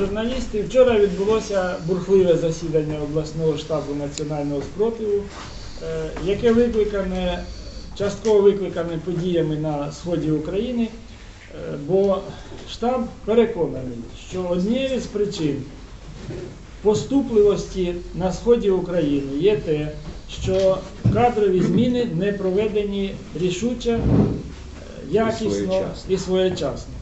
журналісти, вчора відбулося бурхливе засідання обласного штабу національного спротиву, е, яке викликане, частково викликане подіями на сході України, Е, бо штаб переконаний, що однією з причин поступливості на сході України є те, що кадрові зміни не проведені рішуче, е, якісно і своєчасно.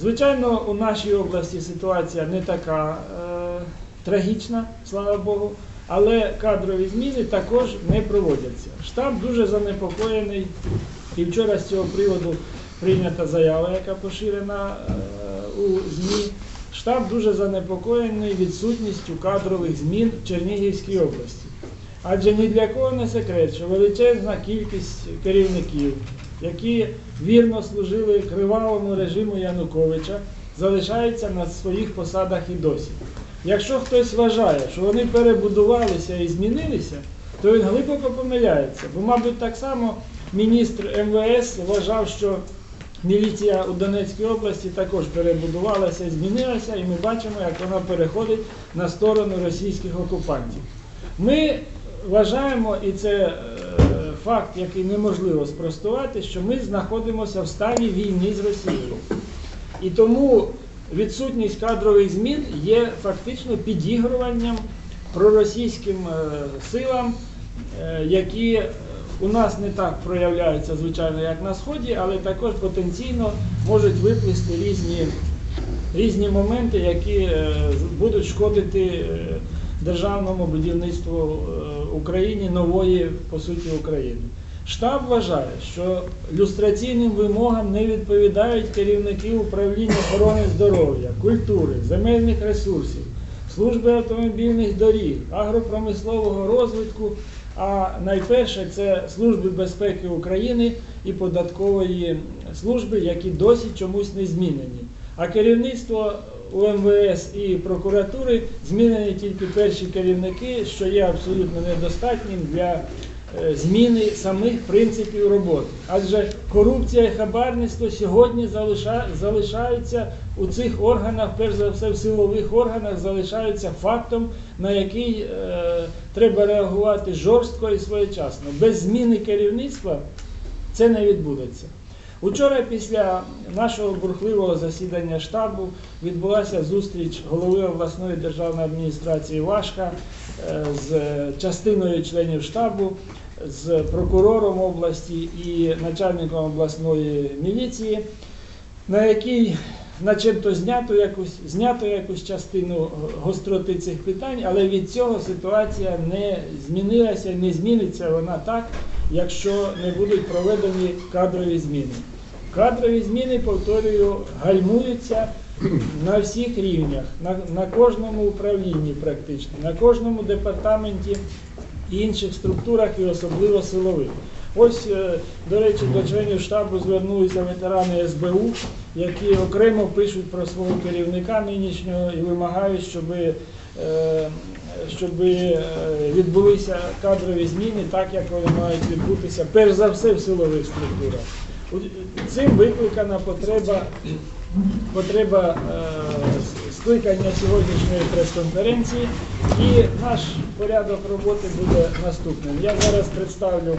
Звичайно, у нашій області ситуація не така е, трагічна, слава Богу, але кадрові зміни також не проводяться. Штаб дуже занепокоєний, і вчора з цього приводу прийнята заява, яка поширена е, у ЗМІ. Штаб дуже занепокоєний відсутністю кадрових змін в Чернігівській області. Адже ні для кого не секрет, що величезна кількість керівників, які вірно служили кривавому режиму Януковича, залишаються на своїх посадах і досі. Якщо хтось вважає, що вони перебудувалися і змінилися, то він глибоко помиляється. Бо, мабуть, так само міністр МВС вважав, що міліція у Донецькій області також перебудувалася і змінилася, і ми бачимо, як вона переходить на сторону російських окупантів. Ми вважаємо, і це е, факт, який неможливо спростувати, що ми знаходимося в стані війни з Росією. І тому відсутність кадрових змін є фактично підігруванням проросійським е, силам, е, які е, у нас не так проявляються, звичайно, як на Сході, але також потенційно можуть виплисти різні, різні моменти, які будуть шкодити державному будівництву е, Україні нової, по суті, України. Штаб вважає, що люстраційним вимогам не відповідають керівники управління охорони здоров'я, культури, земельних ресурсів, служби автомобільних доріг, агропромислового розвитку, а найперше це Служби безпеки України і податкової служби, які досі чомусь не змінені. А керівництво у МВС і прокуратури змінені тільки перші керівники, що є абсолютно недостатнім для е, зміни самих принципів роботи. Адже корупція і хабарництво сьогодні залишаються у цих органах, перш за все в силових органах, залишаються фактом, на який е, треба реагувати жорстко і своєчасно. Без зміни керівництва це не відбудеться. Учора після нашого бурхливого засідання штабу відбулася зустріч голови обласної державної адміністрації Вашка е, з частиною членів штабу, з прокурором області і начальником обласної міліції, на якій начебто знято якусь, знято якусь частину гостроти цих питань, але від цього ситуація не змінилася не зміниться вона так, якщо не будуть проведені кадрові зміни. Кадрові зміни, повторюю, гальмуються на всіх рівнях, на, на кожному управлінні практично, на кожному департаменті інших структурах, і особливо силових. Ось, е, до речі, до членів штабу звернулися ветерани СБУ, які окремо пишуть про свого керівника нинішнього і вимагають, щоб, щоб відбулися кадрові зміни так, як вони мають відбутися, перш за все в силових структурах. Цим викликана потреба, потреба е, скликання сьогоднішньої прес-конференції, і наш порядок роботи буде наступним. Я зараз представлю